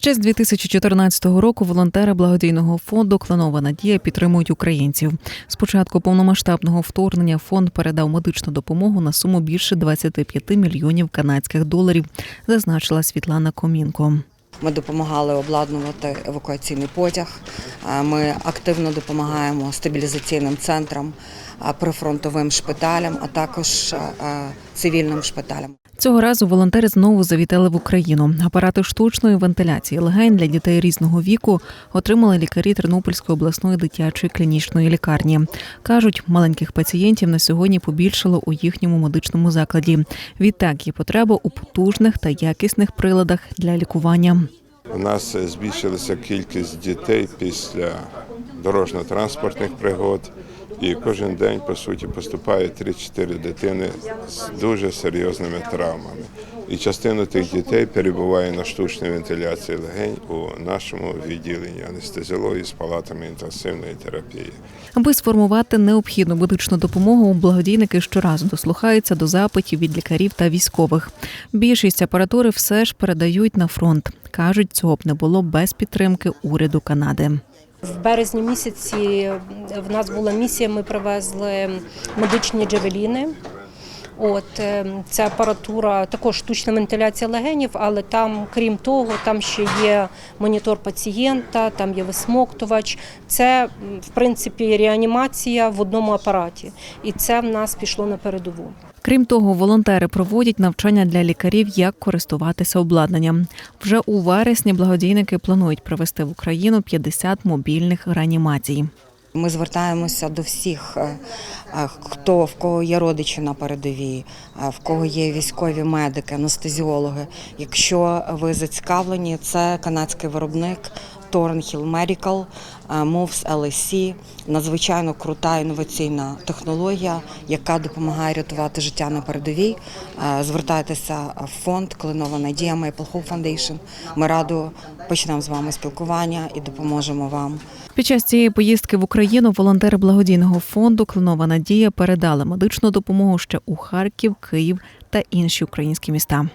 Ще з 2014 року волонтери благодійного фонду Кланова Надія підтримують українців. З початку повномасштабного вторгнення фонд передав медичну допомогу на суму більше 25 мільйонів канадських доларів, зазначила Світлана Комінко. Ми допомагали обладнувати евакуаційний потяг. Е, Ми активно допомагаємо стабілізаційним центрам, е, прифронтовим шпиталям, а також е, цивільним шпиталям. Цього разу волонтери знову завітали в Україну. Апарати штучної вентиляції легень для дітей різного віку отримали лікарі Тернопільської обласної дитячої клінічної лікарні. кажуть, маленьких пацієнтів на сьогодні побільшало у їхньому медичному закладі. Відтак є потреба у потужних та якісних приладах для лікування. У нас збільшилася кількість дітей після дорожньо-транспортних пригод, і кожен день, по суті, поступає 3-4 дитини з дуже серйозними травмами. І частина тих дітей перебуває на штучній вентиляції легень у нашому відділенні анестезіології з палатами інтенсивної терапії. Аби сформувати необхідну медичну допомогу, благодійники щоразу дослухаються до запитів від лікарів та військових. Більшість апаратури все ж передають на фронт. кажуть, цього б не було без підтримки уряду Канади. В березні місяці в нас була місія. Ми привезли медичні джавеліни. От е, це апаратура, також штучна вентиляція легенів, але там, крім того, там ще є монітор пацієнта, там є висмоктувач. Це в принципі реанімація в одному апараті, і це в нас пішло на передову. Крім того, волонтери проводять навчання для лікарів, як користуватися обладнанням. Вже у вересні благодійники планують привезти в Україну 50 мобільних реанімацій. Ми звертаємося до всіх, е, е, хто в кого є родичі на передовій, е, в кого є військові медики, анестезіологи. Якщо ви зацікавлені, це канадський виробник Thornhill Medical, е, Moves LSC, надзвичайно крута інноваційна технологія, яка допомагає рятувати життя на передовій. Е, Звертайтеся в фонд Клинова Надія Maple Hope Foundation. Ми радо почнемо з вами спілкування і допоможемо вам. Під час цієї поїздки в Україну волонтери благодійного фонду Клинова Надія передали медичну допомогу ще у Харків, Київ та інші українські міста.